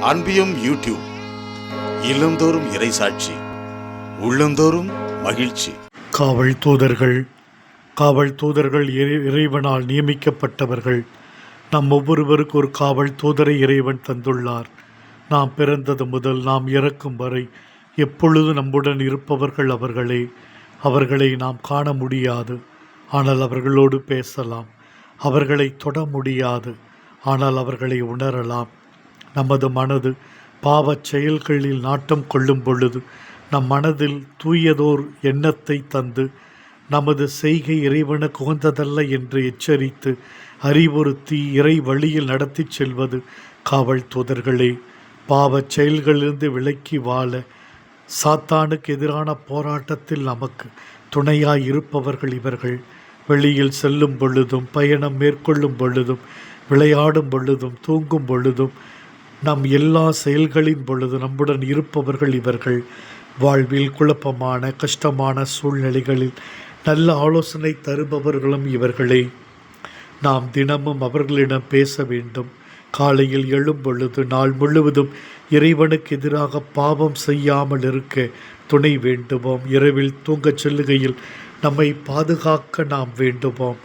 அன்பியும் YouTube இல்லந்தோறும் இறைசாட்சி உள்ளந்தோறும் மகிழ்ச்சி. காவல் தூதர்கள் காவல் தூதர்கள் இறை- இறைவனால் நியமிக்கப்பட்டவர்கள் நம் ஒவ்வொருவருக்கு ஒரு காவல் தூதரை இறைவன் தந்துள்ளார். நாம் பிறந்தது முதல் நாம் இறக்கும் வரை எப்பொழுது நம்முடன் இருப்பவர்கள் அவர்களே அவர்களை நாம் காண முடியாது. ஆனால் அவர்களோடு பேசலாம். அவர்களை தொட முடியாது. ஆனால் அவர்களை உணரலாம். நமது மனது பாவச் செயல்களில் நாட்டம் கொள்ளும் பொழுது நம் மனதில் தூயதோர் எண்ணத்தை தந்து நமது செய்கை இறைவனுக்கு உகந்ததல்ல என்று எச்சரித்து அறிவுறுத்தி இறை வழியில் நடத்திச் செல்வது காவல் தூதர்களே. பாவச் செயல்களிலிருந்து விலக்கி வாழ சாத்தானுக்கு எதிரான போராட்டத்தில் நமக்கு துணையாய் இருப்பவர்கள் இவர்கள். வெளியில் செல்லும் பொழுதும் பயணம் மேற்கொள்ளும் பொழுதும் விளையாடும் பொழுதும் தூங்கும் பொழுதும் நம் எல்லா செயல்களின் பொழுது நம்முடன் இருப்பவர்கள் இவர்கள். வாழ்வில் குழப்பமான கஷ்டமான சூழ்நிலைகளில் நல்ல ஆலோசனை தருபவர்களும் இவர்களே. நாம் தினமும் அவர்களிடம் பேச வேண்டும். காலையில் எழும் பொழுது நாள் முழுவதும் இறைவனுக்கு எதிராக பாவம் செய்யாமல் இருக்க துணை வேண்டுவோம். இரவில் தூங்கச் செல்லுகையில் நம்மை பாதுகாக்க நாம் வேண்டுவோம்.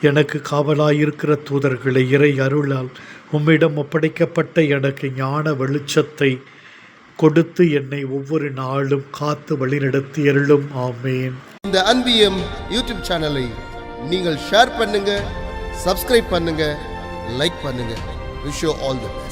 எனக்கு காவலாயிருக்கிற தூதர்களை இறை அருளால் உம்மிடம் ஒப்படைக்கப்பட்ட எனக்கு ஞான வெளிச்சத்தை கொடுத்து என்னை ஒவ்வொரு நாளும் காத்து வழிநடத்தி அருளும். ஆமேன். இந்த அன்பியம் யூடியூப் சேனலை நீங்கள் ஷேர் பண்ணுங்க சப்ஸ்கிரைப் பண்ணுங்க லைக் பண்ணுங்க. Wish all the best